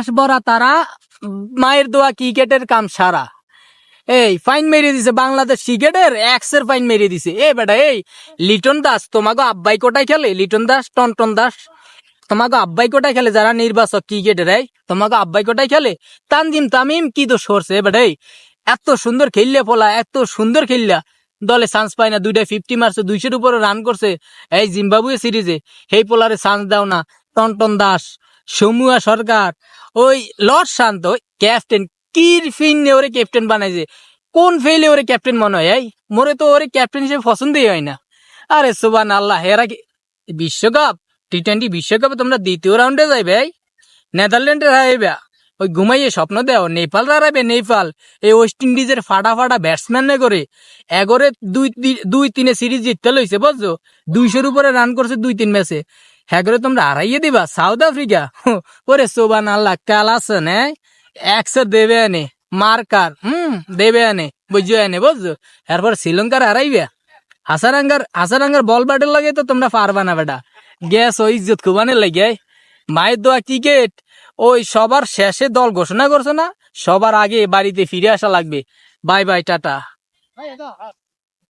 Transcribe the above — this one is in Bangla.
মাস বরা তারা মায়ের দোয়া ক্রিকেটের কাম সারা। এই ফাইন মেরে দিছে বাংলাদেশ ক্রিকেটের, এক্সের ফাইন মেরে দিছে। এই বেটা, এই লিটন দাস তোমাকে আব্বাই কোটায় খেলে? লিটন দাস, টনটন দাস তোমাকে আব্বাই কোটায় খেলে? যারা নির্বাচক ক্রিকেটের, এই তোমাকে আব্বাই কোটায় খেলে? তানজিম তামিম কি তো সরছে বেটা, এই এত সুন্দর খেললে পোলা, এত সুন্দর খেললা। দলে চান্স পায় না দুইটা ফিফটি মারছে, দুইশোর উপরে রান করছে। এই জিম্বাবুয়ে সিরিজে সেই পোলারে চান্স দাও না। টনটন দাস, সমুয়া সরকার ওই লর্ড শান্ত, ক্যাপ্টেন কি ফিনে ওরে ক্যাপ্টেন বানাইছে। কোন ফেলে ওরে ক্যাপ্টেন মনে হয় মোরে তো ওরে ক্যাপ্টেন হিসেবে পছন্দই হয় না। আরে সুবান আল্লাহ হেরা কি বিশ্বকাপ টি টোয়েন্টি বিশ্বকাপে তোমরা দ্বিতীয় রাউন্ডে যাইবে নেদারল্যান্ডে হারাইবে ওই ঘুমাইয়ে স্বপ্ন দেও নেপাল হারাবে নেপাল এই ওয়েস্ট ইন্ডিজের ফাটা ফাটা ব্যাটসম্যান করে এগরে দুই দুই তিনে সিরিজ জিততে লইছে, বুঝছ? দুইশোর উপরে রান করছে দুই তিন ম্যাচে হ্যাগরে তোমরা হারাইয়ে দিবা, সাউথ আফ্রিকা। ওরে সোবান আল্লাহ, কাল না, একশো দেবে আনে, মার্কার, হুম, দেবে আনে বুঝছ আনে, বুঝছ? এরপর শ্রীলঙ্কার হারাইবে হাসারাঙ্গার হাসারাঙ্গার বল ব্যাটের লাগে তো তোমরা পারবা না বেটা। গ্যাস ওই ইজ্জত কুবানের লাগে মায়ের দোয়া ক্রিকেট। ওই সবার শেষে দল ঘোষণা করছ না? সবার আগে বাড়িতে ফিরে আসা লাগবে। Bye bye, tata.